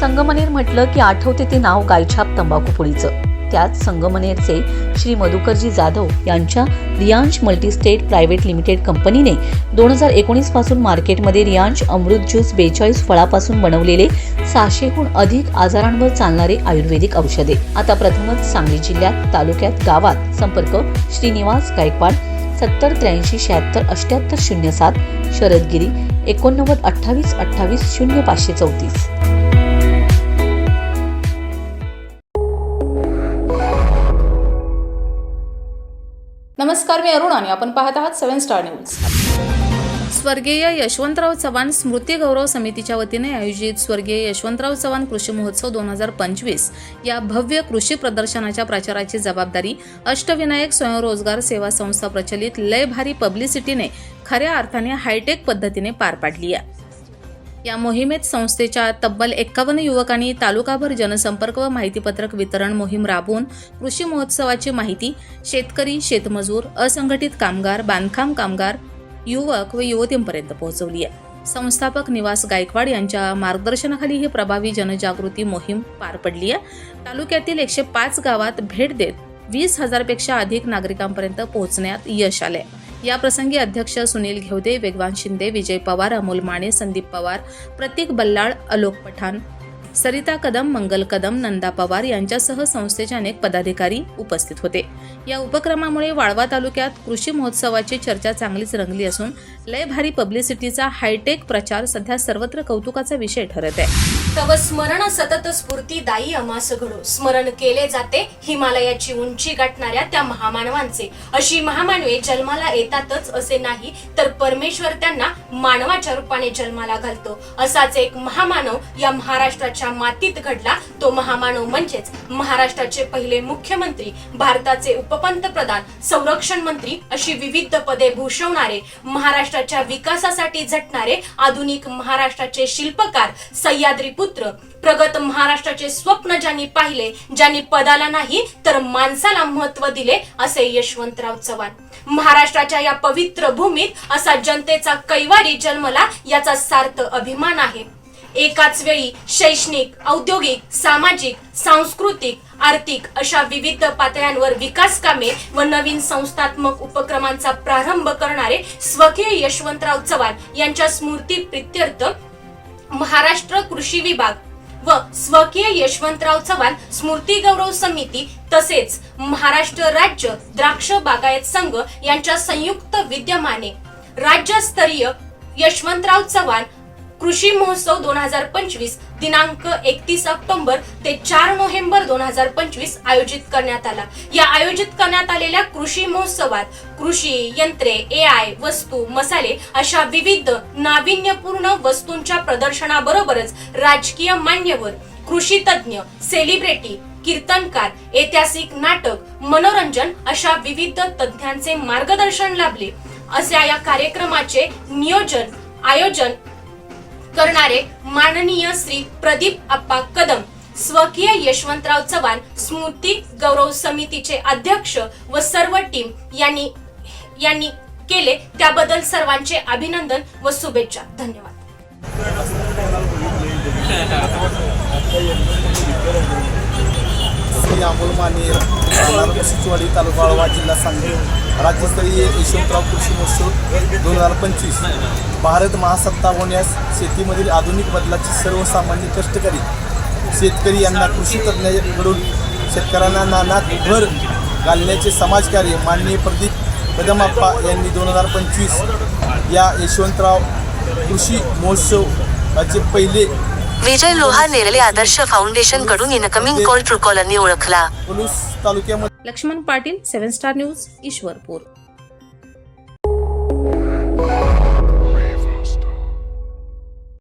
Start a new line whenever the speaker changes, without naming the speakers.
संगमनेर म्हटलं की आठवते ते नाव गायछाप तंबाखू पोळीचं त्यात संगमनेरचे श्री मधुकरजी जाधव यांच्या रियांश मल्टीस्टेट प्रायव्हेट लिमिटेड कंपनीने दोन हजार एकोणीसपासून मार्केटमध्ये रियांश अमृत ज्यूस बेचाळीस फळापासून बनवलेले सहाशेहून अधिक आजारांवर चालणारे आयुर्वेदिक औषधे. आता प्रथमच सांगली जिल्ह्यात तालुक्यात गावात संपर्क श्रीनिवास गायकवाड सत्तर त्र्याऐंशी शहात्तर अठ्ठ्याहत्तर शून्य सात शरदगिरी एकोणनव्वद अठ्ठावीस अठ्ठावीस शून्य पाचशे चौतीस.
नमस्कार मी अरुण आणि आपण पाहत आहात सेव्हन स्टार न्यूज. स्वर्गीय यशवंतराव चव्हाण स्मृती गौरव समितीच्या वतीने आयोजित स्वर्गीय यशवंतराव चव्हाण कृषी महोत्सव दोन हजार पंचवीस या भव्य कृषी प्रदर्शनाच्या प्रचाराची जबाबदारी अष्टविनायक स्वयंरोजगार सेवा संस्था प्रचलित लय भारी पब्लिसिटीने खऱ्या अर्थाने हायटेक पद्धतीने पार पाडली आहे. या मोहिमेत संस्थेच्या तब्बल एक्कावन्न युवकांनी तालुकाभर जनसंपर्क व माहितीपत्रक वितरण मोहीम राबवून कृषी महोत्सवाची माहिती शेतकरी शेतमजूर असंघटित कामगार बांधकाम कामगार युवक व युवतींपर्यंत पोहोचवली आहे. संस्थापक निवास गायकवाड यांच्या मार्गदर्शनाखाली ही प्रभावी जनजागृती मोहीम पार पडली आहे. तालुक्यातील एकशे पाच गावात भेट देत वीस हजारपेक्षा अधिक नागरिकांपर्यंत पोहोचण्यात यश आले या प्रसंगी अध्यक्ष सुनील घेवदे वेगवान शिंदे विजय पवार अमोल माने संदीप पवार प्रतीक बल्लाळ अलोक पठाण सरिता कदम मंगल कदम नंदा पवार यांच्यासह संस्थेचे अनेक पदाधिकारी उपस्थित होते. या उपक्रमामुळे वाळवा तालुक्यात कृषी महोत्सवाची चर्चा चांगलीच रंगली असून लय भारी पब्लिसिटीचा हायटेक प्रचार सध्या सर्वत्र कौतुकाचा विषय ठरत आहे.
तव स्मरण सतत स्फूर्तीदायी अमास घडो. स्मरण केले जाते हिमालयाची उंची गाठणाऱ्या त्या महामानवांचे. अशी महामानवे जन्माला येतातच असे नाही तर परमेश्वर त्यांना मानवाच्या रूपाने जन्माला घालतो. असाच एक महामानव या महाराष्ट्राच्या मातीत घडला तो महामानव म्हणजेच महाराष्ट्राचे पहिले मुख्यमंत्री भारताचे उपपंतप्रधान संरक्षण मंत्री अशी विविध पदे भूषवणारे महाराष्ट्राच्या विकासासाठी झटणारे आधुनिक महाराष्ट्राचे शिल्पकार सह्याद्री पुत्र प्रगत महाराष्ट्राचे स्वप्न ज्यांनी पाहिले ज्यांनी पदाला नाही तर माणसाला महत्त्व दिले असे यशवंतराव चव्हाण. महाराष्ट्राच्या या पवित्र भूमीत असा जनतेचा कैवारी जन्मला याचा सार्थ अभिमान आहे. एकाच वेळी शैक्षणिक औद्योगिक सामाजिक सांस्कृतिक आर्थिक अशा विविध पातळ्यांवर विकास कामे व नवीन संस्थात्मक उपक्रमांचा प्रारंभ करणारे स्वकीय यशवंतराव चव्हाण यांच्या स्मृती प्रित्यर्थ महाराष्ट्र कृषी विभाग व स्वकीय यशवंतराव चव्हाण स्मृती गौरव समिती तसेच महाराष्ट्र राज्य द्राक्ष बागायत संघ यांच्या संयुक्त विद्यमाने राज्यस्तरीय यशवंतराव चव्हाण कृषी महोत्सव दोन हजार पंचवीस दिनांक एकतीस ऑक्टोबर ते चार नोव्हेंबर दोन हजार पंचवीस आयोजित करण्यात आला. या आयोजित करण्यात आलेल्या कृषी महोत्सवात कृषी यंत्रे ए आय वस्तू मसाले अशा विविध नाविन्यपूर्ण वस्तूंच्या प्रदर्शनाबरोबरच राजकीय मान्यवर कृषी तज्ज्ञ सेलिब्रिटी कीर्तनकार ऐतिहासिक नाटक मनोरंजन अशा विविध तज्ञांचे मार्गदर्शन लाभले. अशा या कार्यक्रमाचे नियोजन आयोजन करणारे माननीय श्री प्रदीप अप्पा कदम स्वकीय यशवंतराव चव्हाण स्मृती गौरव समितीचे अध्यक्ष व सर्व टीम यांनी यांनी केले त्याबद्दल सर्वांचे अभिनंदन व शुभेच्छा. धन्यवाद.
श्री अमोल माने राहणार सिचवाडी तालुका वाळवा जिल्हा सांगली राज्यस्तरीय यशवंतराव कृषी महोत्सव दोन हजार पंचवीस. भारत महासत्ता होण्यास शेतीमधील आधुनिक बदलाची सर्वसामान्य कष्टकरी शेतकरी यांना कृषी तज्ज्ञाकडून शेतकऱ्यांना नानात भर घालण्याचे समाजकार्य माननीय प्रदीप कदमाप्पा यांनी दोन हजार पंचवीस या यशवंतराव कृषी महोत्सवाचे पहिले
विजय लोहा नेरले आदर्श फाउंडेशनकडून इनकमिंग कॉल ट्रू कॉलरनी ओळखला.
पलूस तालुक्यामध्ये
Laxman Patil seven star news Ishwarpur.